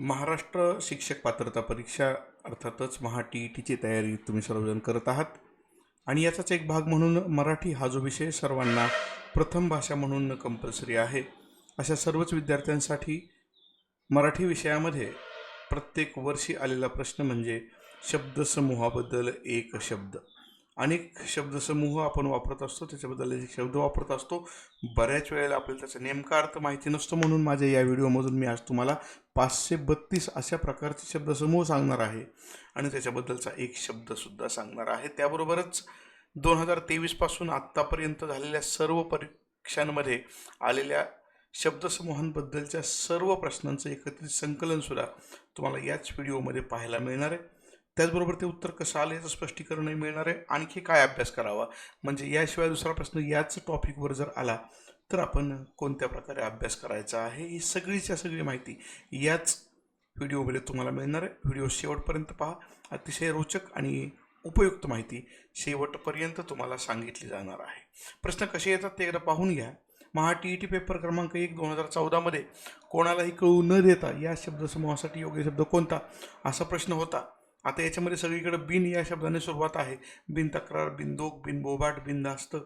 महाराष्ट्र शिक्षक पात्रता परीक्षा अर्थातच महा टी ई टीची तयारी तुम्ही सर्वजण करत आहात. आणि याचाच एक भाग म्हणून मराठी हा जो विषय सर्वांना प्रथम भाषा म्हणून कंपल्सरी आहे. अशा सर्वच विद्यार्थ्यांसाठी मराठी विषयामध्ये प्रत्येक वर्षी आलेला प्रश्न म्हणजे शब्दसमूहाबद्दल एक शब्द. अनेक शब्दसमूह आपण वापरत असतो त्याच्याबद्दल शब्द वापरत असतो. बऱ्याच वेळेला आपल्याला त्याचा नेमका अर्थ माहिती नसतो म्हणून माझ्या या व्हिडिओमधून मी आज तुम्हाला पाचशे बत्तीस अशा प्रकारचे शब्दसमूह सांगणार आहे. आणि त्याच्याबद्दलचा एक शब्दसुद्धा सांगणार आहे. त्याबरोबरच दोन हजार तेवीसपासून आत्तापर्यंत झालेल्या सर्व परीक्षांमध्ये आलेल्या शब्दसमूहांबद्दलच्या सर्व प्रश्नांचं एकत्रित संकलनसुद्धा तुम्हाला याच व्हिडिओमध्ये पाहायला मिळणार आहे. त्याचबरोबर ते उत्तर कसं आलं याचं स्पष्टीकरणही मिळणार आहे. आणखी काय अभ्यास करावा? म्हणजे याशिवाय दुसरा प्रश्न याच टॉपिकवर जर आला तर आपण कोणत्या प्रकारे अभ्यास करायचा आहे? ही सगळीच्या सगळी माहिती याच व्हिडिओमध्ये तुम्हाला मिळणार आहे. व्हिडिओ शेवटपर्यंत पहा. अतिशय रोचक आणि उपयुक्त माहिती शेवटपर्यंत तुम्हाला सांगितली जाणार आहे. प्रश्न कसे येतात ते एकदा पाहून घ्या. Maha T E T paper क्रमांक एक दोन हजार चौदामध्ये कोणालाही कळू न देता या शब्दसमूहासाठी योग्य शब्द कोणता? असा प्रश्न होता. आता याच्यामध्ये सगळीकडे बिन या शब्दाने सुरुवात आहे. बिन तक्रार बिन बिनबोबाट बिन बोबाट बिन दास्त.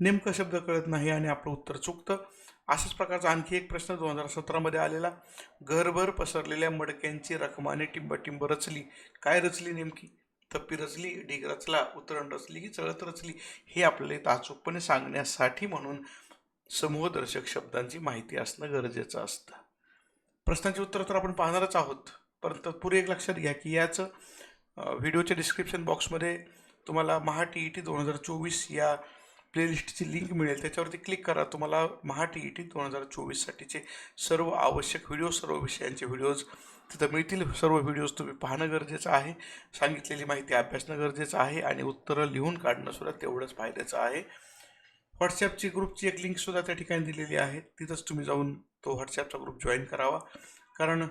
नेमकं शब्द कळत नाही आणि आपलं उत्तर चुकतं. अशाच प्रकारचा आणखी एक प्रश्न दोन हजार सतरामध्ये आलेला. घरभर पसरलेल्या मडक्यांची रखमाने टिंबटिंब रचली. काय रचली नेमकी? थप्पी रचली ढीग रचला उतरण रचली की चळत रचली? हे आपल्याला इथं अचूकपणे सांगण्यासाठी म्हणून समूहदर्शक शब्दांची माहिती असणं गरजेचं असतं. प्रश्नाची उत्तर तर आपण पाहणारच आहोत. परंतु तत्पूर्वी एक लक्षात घ्या की याचं व्हिडिओच्या डिस्क्रिप्शन बॉक्समध्ये तुम्हाला महा टी ई टी दोन हजार चोवीस या प्लेलिस्टची लिंक मिळेल. त्याच्यावरती क्लिक करा. तुम्हाला महा टी ई टी दोन हजार चोवीससाठीचे सर्व आवश्यक व्हिडिओ सर्व विषयांचे व्हिडिओज तिथं मिळतील. सर्व व्हिडिओज तुम्ही पाहणं गरजेचं आहे. सांगितलेली माहिती अभ्यासणं गरजेचं आहे आणि उत्तरं लिहून काढणंसुद्धा तेवढंच फायद्याचं आहे. व्हॉट्सॲपची ग्रुपची एक लिंकसुद्धा त्या ठिकाणी दिलेली आहे. तिथंच तुम्ही जाऊन तो व्हॉट्सॲपचा ग्रुप जॉईन करावा. कारण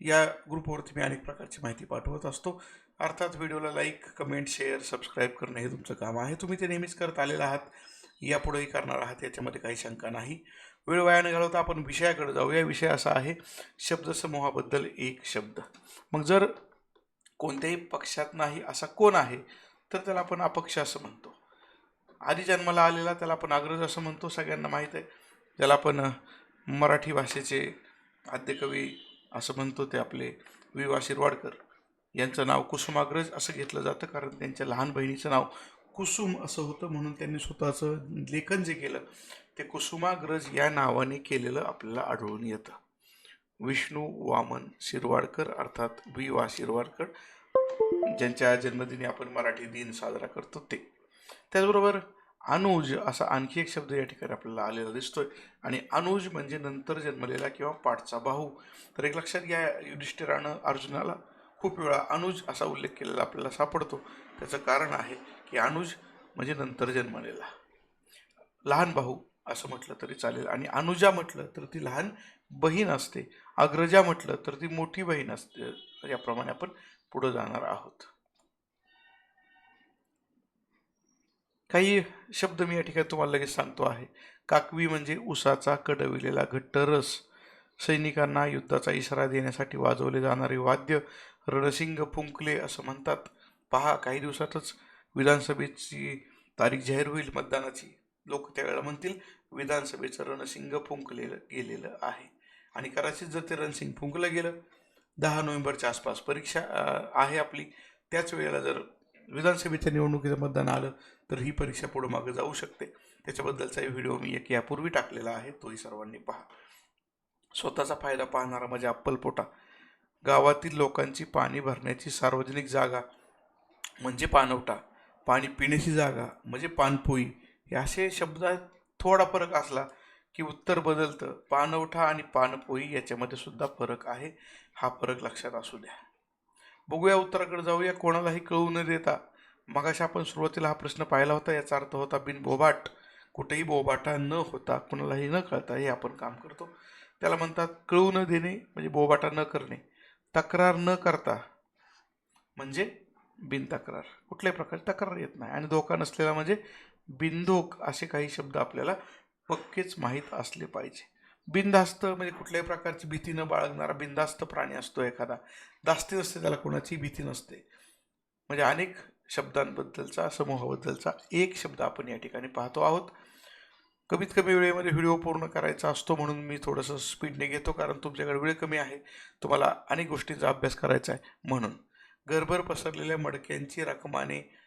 या ग्रुपवरती मी अनेक प्रकारची माहिती पाठवत असतो. अर्थात व्हिडिओला लाईक कमेंट शेअर सबस्क्राईब करणं हे तुमचं काम आहे. तुम्ही ते नेहमीच करत आलेलं आहात. यापुढेही करणार आहात याच्यामध्ये काही शंका नाही. वेळ वाया न घालवता आपण विषयाकडे जाऊ या विषय असा आहे शब्दसमूहाबद्दल एक शब्द. मग जर कोणत्याही पक्षात नाही असा कोण आहे तर त्याला आपण अपक्ष असं म्हणतो. आधी जन्माला आलेला त्याला आपण अग्रज असं म्हणतो सगळ्यांना माहीत आहे. ज्याला आपण मराठी भाषेचे आद्यकवी असं म्हणतो ते आपले वि वा शिरवाडकर. यांचं नाव कुसुमाग्रज असं घेतलं जातं कारण त्यांच्या लहान बहिणीचं नाव कुसुम असं होतं म्हणून त्यांनी स्वतःचं लेखन जे केलं ते कुसुमाग्रज या नावाने केलेलं आपल्याला आढळून येतं. विष्णू वामन शिरवाडकर अर्थात वि वा शिरवाडकर ज्यांच्या जन्मदिनी आपण मराठी दिन साजरा करतो ते. त्याचबरोबर अनुज असा आणखी एक शब्द या ठिकाणी आपल्याला आलेला दिसतोय. आणि अनुज म्हणजे नंतर जन्मलेला किंवा पाठचा भाऊ. तर एक लक्षात घ्या युधिष्ठिरानं अर्जुनाला खूप वेळा अनुज असा उल्लेख केलेला आपल्याला सापडतो. त्याचं कारण आहे की अनुज म्हणजे नंतर जन्मलेला. लहान भाऊ असं म्हटलं तरी चालेल. आणि अनुजा म्हटलं तर ती लहान बहीण असते. अग्रजा म्हटलं तर ती मोठी बहीण असते. याप्रमाणे आपण पुढं जाणार आहोत. काही शब्द मी या ठिकाणी तुम्हाला लगेच सांगतो आहे. काकवी म्हणजे उसाचा कडविलेला घट्ट रस. सैनिकांना युद्धाचा इशारा देण्यासाठी वाजवले जाणारे वाद्य रणसिंग फुंकले असं म्हणतात. पहा काही दिवसातच विधानसभेची तारीख जाहीर होईल मतदानाची. लोक त्यावेळेला म्हणतील विधानसभेचं रणसिंग फुंकलेलं गेलेलं आहे. आणि कदाचित जर ते रणसिंग फुंकलं गेलं दहा नोव्हेंबरच्या आसपास परीक्षा आहे आपली त्याच वेळेला जर विधानसभेच्या निवडणुकीचं मतदान आलं तर ही परीक्षा पुढं मागं जाऊ शकते. त्याच्याबद्दलचाही व्हिडिओ मी एक यापूर्वी टाकलेला आहे तोही सर्वांनी पहा. स्वतःचा फायदा पाहणारा माझ्या अप्पलपोटा. गावातील लोकांची पाणी भरण्याची सार्वजनिक जागा म्हणजे पानवटा. पाणी पिण्याची जागा म्हणजे पानपोई. हे असे शब्दात थोडा फरक असला की उत्तर बदलतं. पानवठा आणि पानपोई याच्यामध्ये सुद्धा फरक आहे. हा फरक लक्षात असू द्या. बघूया उत्तराकडे जाऊया कोणालाही कळू न देता. मगाशी आपण सुरुवातीला हा प्रश्न पाहिला होता याचा अर्थ होता बिन बोबाट. कुठेही बोबाटा न होता कुणालाही न कळता हे आपण काम करतो. त्याला म्हणतात कळू न देणे म्हणजे बोबाटा न करणे. तक्रार न करता म्हणजे बिन तक्रार कुठल्याही प्रकारची तक्रार येत नाही. आणि धोका नसलेला म्हणजे बिनधोक असे काही शब्द आपल्याला पक्केच माहीत असले पाहिजे. बिनधास्त म्हणजे कुठल्याही प्रकारची भीती न बाळगणारा बिनधास्त प्राणी असतो एखादा. धास्ती नसते त्याला कोणाची भीती नसते. म्हणजे अनेक शब्दांबद्दलचा समूहाबद्दलचा एक शब्द आपण या ठिकाणी पाहतो आहोत. कमीत कमी वेळेमध्ये व्हिडिओ पूर्ण करायचा असतो म्हणून मी थोडंसं स्पीडने घेतो कारण तुमच्याकडे वेळ कमी आहे. तुम्हाला अनेक गोष्टींचा अभ्यास करायचा आहे म्हणून. घरभर पसरलेल्या मडक्यांची रकमाने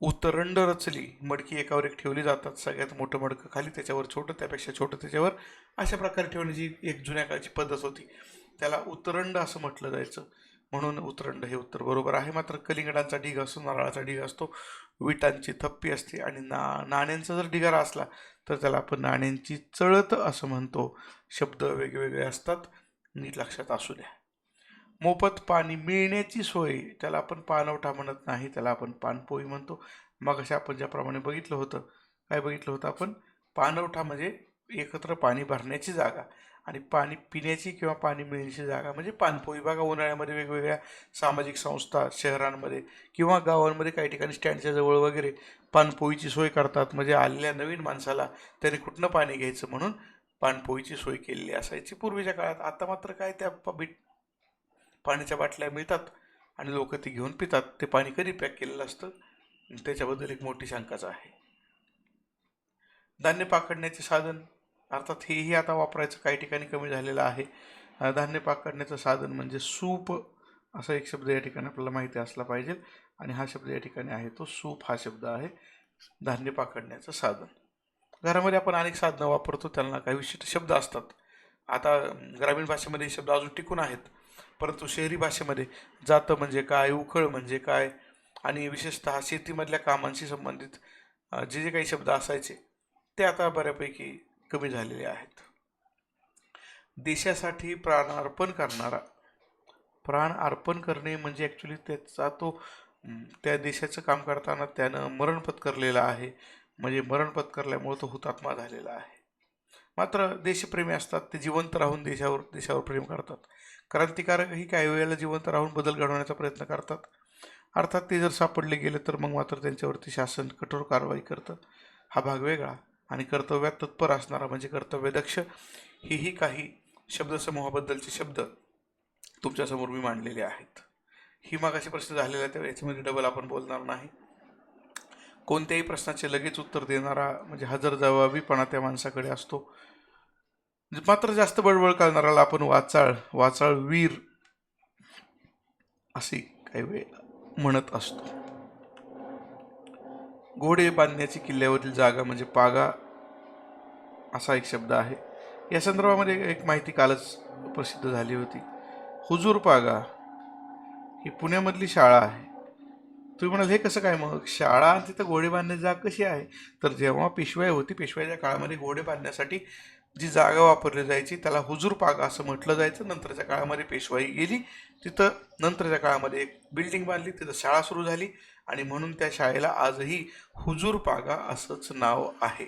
उतरंड रचली. मडकी एकावर एक ठेवली जातात. सगळ्यात मोठं मडकं खाली त्याच्यावर छोटं त्यापेक्षा छोटं त्याच्यावर अशा प्रकारे ठेवण्याची एक जुन्या काळची पद्धत होती त्याला उतरंड असं म्हटलं जायचं. म्हणून उतरंड हे उत्तर बरोबर आहे. मात्र कलिंगडांचा ढिग असतो नारळाचा ढिग असतो विटांची थप्पी असते आणि ना नाण्यांचा जर ढिगारा असला तर त्याला आपण नाण्यांची चळत असं म्हणतो. शब्द वेगवेगळे असतात. नीट लक्षात असू द्या. मोफत पाणी मिळण्याची सोय त्याला आपण पानवठा म्हणत नाही त्याला आपण पानपोई म्हणतो. मग अशा आपण ज्याप्रमाणे बघितलं होतं काय बघितलं होतं आपण? पानवठा म्हणजे एकत्र पाणी भरण्याची जागा आणि पाणी पिण्याची किंवा पाणी मिळण्याची जागा म्हणजे पानपोई. बघा उन्हाळ्यामध्ये वेगवेगळ्या सामाजिक संस्था शहरांमध्ये किंवा गावांमध्ये काही ठिकाणी स्टँडच्या जवळ वगैरे पानपोईची सोय करतात. म्हणजे आलेल्या नवीन माणसाला त्याने कुठनं पाणी घ्यायचं म्हणून पानपोईची सोय केलेली असायची पूर्वीच्या काळात. आता मात्र काय त्या प- पाण्याच्या बाटल्या मिळतात आणि लोक ती घेऊन पितात. ते पाणी कधी पॅक केलेलं असतं? त्याच्याबद्दल एक मोठी शंकाच आहे. धान्य पाकडण्याचे साधन अर्थात हेही आता वापरायचं काही ठिकाणी कमी झालेलं आहे. धान्य पाकडण्याचं साधन म्हणजे सूप असा एक शब्द या ठिकाणी आपल्याला माहिती असला पाहिजे. आणि हा शब्द या ठिकाणी आहे तो सूप हा शब्द आहे धान्य पाकडण्याचं साधन. घरामध्ये आपण अनेक साधनं वापरतो त्यांना काही विशिष्ट शब्द असतात. आता ग्रामीण भाषेमध्ये हे शब्द अजून टिकून आहेत. परंतु शहरी भाषेमध्ये जातं म्हणजे काय उखळ म्हणजे काय? आणि विशेषतः शेतीमधल्या कामांशी संबंधित जे जे काही शब्द असायचे ते आता बऱ्यापैकी कमी झालेले आहेत. देशासाठी प्राणार्पण करणारा प्राण अर्पण करणे म्हणजे ॲक्च्युली त्याचा तो त्या देशाचं काम करताना त्यानं मरण पत्करलेलं आहे. म्हणजे मरण पत्करल्यामुळे तो हुतात्मा झालेला आहे. मात्र देशप्रेमी असतात ते जिवंत राहून देशावर देशावर प्रेम करतात. क्रांतिकारकही काही वेळेला जिवंत राहून बदल घडवण्याचा प्रयत्न करतात. अर्थात ते जर सापडले गेले तर मग मात्र त्यांच्यावरती शासन कठोर कारवाई करतं. हा भाग वेगळा आणि कर्तव्यात तत्पर असणारा म्हणजे कर्तव्यदक्ष हेही काही शब्दसमूहाबद्दलचे शब्द तुमच्यासमोर मी मांडलेले आहेत. ही मागाशी प्रश्न झालेला आहे याच्यामध्ये डबल आपण बोलणार नाही. कोणत्याही प्रश्नाचे लगेच उत्तर देणारा म्हणजे हजर जबाबीपणा त्या माणसाकडे असतो. म्हणजे मात्र जास्त बळबळ करणाऱ्याला आपण वाचाळ वाचाळ वीर असे काही वेळ म्हणत असतो. घोडे बांधण्याची किल्ल्यावरील जागा म्हणजे पागा असा एक शब्द आहे. या संदर्भामध्ये एक माहिती कालच प्रसिद्ध झाली होती. हुजूर पागा ही पुण्यामधली शाळा आहे. तुम्ही म्हणाल हे कसं काय मग? शाळा तिथं घोडे बांधण्याची जागा कशी आहे? तर जेव्हा पेशवाई होती पेशवाईच्या काळामध्ये घोडे बांधण्यासाठी जी जागा वापरली जायची त्याला हुजूरपागा असं म्हटलं जायचं. नंतरच्या काळामध्ये पेशवाई गेली. तिथं नंतरच्या काळामध्ये एक बिल्डिंग बांधली. तिथं शाळा सुरू झाली. आणि म्हणून त्या शाळेला आजही हुजूर पागा असंच नाव आहे.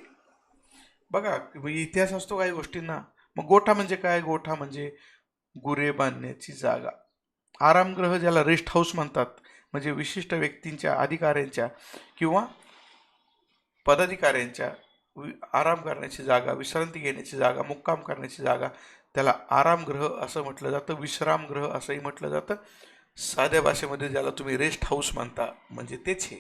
बघा म्हणजे इतिहास असतो काही गोष्टींना. मग गोठा म्हणजे काय? गोठा म्हणजे गुरे बांधण्याची जागा. आरामगृह ज्याला रेस्ट हाऊस म्हणतात म्हणजे विशिष्ट व्यक्तींच्या अधिकाऱ्यांच्या किंवा पदाधिकाऱ्यांच्या आराम करण्याची जागा विश्रांती घेण्याची जागा मुक्काम करण्याची जागा त्याला आरामगृह असं म्हटलं जातं विश्रामगृह असंही म्हटलं जातं. साध्या भाषेमध्ये ज्याला तुम्ही रेस्ट हाऊस म्हणता म्हणजे तेच हे.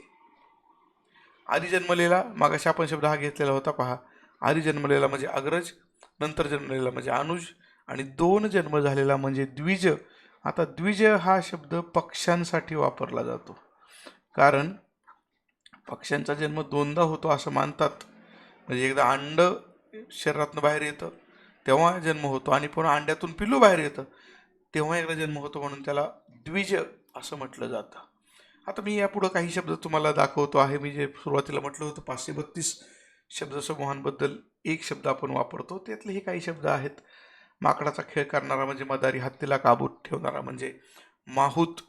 आधी जन्मलेला मागाशी आपण शब्द हा घेतलेला होता पहा. आधी जन्मलेला म्हणजे अग्रज नंतर जन्मलेला म्हणजे अनुज आणि दोन जन्म झालेला म्हणजे द्विज. आता द्विज हा शब्द पक्ष्यांसाठी वापरला जातो. कारण पक्ष्यांचा जन्म दोनदा होतो असं मानतात. म्हणजे एकदा अंड शरीरातनं बाहेर येतं तेव्हा जन्म होतो. आणि पुन्हा अंड्यातून पिल्लू बाहेर येतं तेव्हा एकदा जन्म होतो म्हणून त्याला द्विज असं म्हटलं जातं. आता मी यापुढं काही शब्द तुम्हाला दाखवतो आहे. मी जे सुरुवातीला म्हटलं होतं पाचशे बत्तीस शब्दसमूहांबद्दल एक शब्द आपण वापरतो. त्यातले हे काही शब्द आहेत. माकडाचा खेळ करणारा म्हणजे मदारी हत्तीला काबूत ठेवणारा म्हणजे माहूत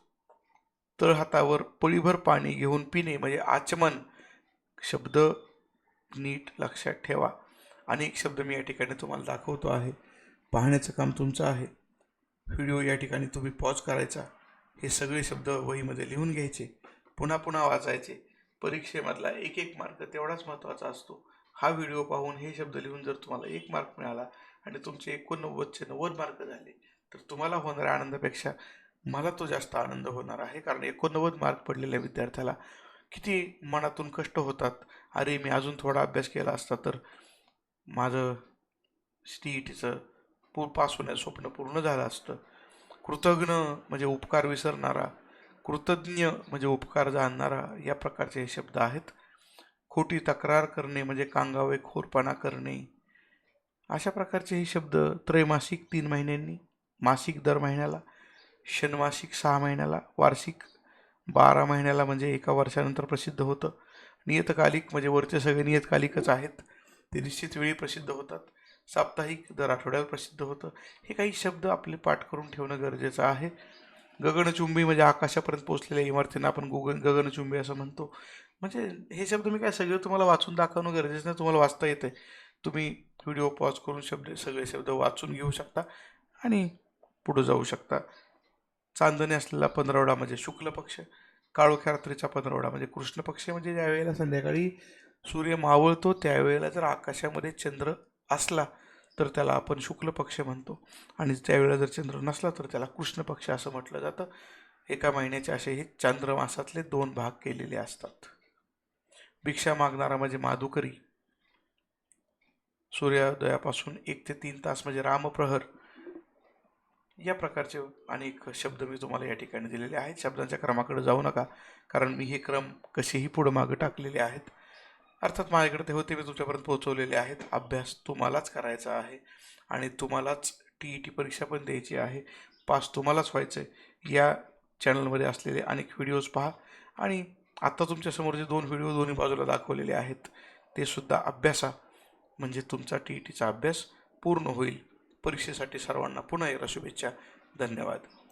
तळहातावर पळीभर पाणी घेऊन पिणे म्हणजे आचमन शब्द नीट लक्षात ठेवा. अनेक शब्द मी या ठिकाणी तुम्हाला दाखवतो आहे. पाहण्याचं काम तुमचं आहे. व्हिडिओ या ठिकाणी तुम्ही पॉज करायचा. हे सगळे शब्द वहीमध्ये लिहून घ्यायचे. पुन्हा पुन्हा वाचायचे. परीक्षेमधला एक एक मार्क तेवढाच महत्त्वाचा असतो. हा व्हिडिओ पाहून हे शब्द लिहून जर तुम्हाला एक मार्क मिळाला आणि तुमचे एकोणनव्वदचे नव्वद मार्क झाले तर तुम्हाला होणाऱ्या आनंदापेक्षा मला तो जास्त आनंद होणार आहे. कारण एकोणनव्वद मार्क पडलेल्या विद्यार्थ्याला किती मनातून कष्ट होतात. अरे मी अजून थोडा अभ्यास केला असता तर माझं सी ई टीचं पू पास होण्याचं स्वप्न पूर्ण झालं असतं. कृतज्ञ म्हणजे उपकार विसरणारा कृतज्ञ म्हणजे उपकार जाणणारा या प्रकारचे हे शब्द आहेत. खोटी तक्रार करणे म्हणजे कांगावे खोरपणा करणे. अशा प्रकारचे हे शब्द त्रैमासिक तीन महिन्यांनी मासिक दर महिन्याला षण्मासिक सहा महिन्याला वार्षिक बारा महिन्याला म्हणजे एका वर्षानंतर प्रसिद्ध होतं. नियतकालिक म्हणजे वरचे सगळे नियतकालिकच आहेत. ते निश्चित वेळी प्रसिद्ध होतात. साप्ताहिक दर आठवड्यावर प्रसिद्ध होतं. हे काही शब्द आपले पाठ करून ठेवणं गरजेचं आहे. गगनचुंबी म्हणजे आकाशापर्यंत पोचलेल्या इमारतींना आपण गुगन गगनचुंबी असं म्हणतो. म्हणजे हे शब्द मी काय सगळे तुम्हाला वाचून दाखवणं गरजेचं नाही तुम्हाला वाचता येते तुम्ही व्हिडिओ पॉज करून शब्द सगळे शब्द वाचून घेऊ शकता आणि पुढं जाऊ शकता. चांदणी असलेला पंधरवडा म्हणजे शुक्ल पक्ष काळोख्या रात्रीचा पंधरवडा म्हणजे कृष्ण पक्ष म्हणजे ज्यावेळेला संध्याकाळी सूर्य मावळतो त्यावेळेला जर आकाशामध्ये चंद्र असला तर त्याला आपण शुक्ल पक्ष म्हणतो. आणि त्यावेळेला जर चंद्र नसला तर त्याला कृष्ण पक्ष असं म्हटलं जातं. एका महिन्याचे असे हे चांद्रमासातले दोन भाग केलेले असतात. भिक्षा मागणारा म्हणजे माधुकरी सूर्योदयापासून एक ते तीन तास म्हणजे रामप्रहर. या प्रकारचे अनेक शब्द मी तुम्हाला या ठिकाणी दिलेले आहेत. शब्दांच्या क्रमाकडे जाऊ नका कारण मी हे क्रम कसेही पुढं मागं टाकलेले आहेत. अर्थात माझ्याकडे ते होते मी तुमच्यापर्यंत पोहोचवलेले आहेत. अभ्यास तुम्हालाच करायचा आहे आणि तुम्हालाच टी ई टी परीक्षा पण द्यायची आहे. पास तुम्हालाच व्हायचं आहे या चॅनलमध्ये असलेले अनेक व्हिडिओज पहा आणि आत्ता तुमच्यासमोर जे दोन व्हिडिओ दोन्ही बाजूला दाखवलेले आहेत ते सुद्धा अभ्यासा म्हणजे तुमचा टी ई टीचा अभ्यास पूर्ण होईल. परीक्षेसाठी सर्वांना पुन्हा एकदा शुभेच्छा. धन्यवाद.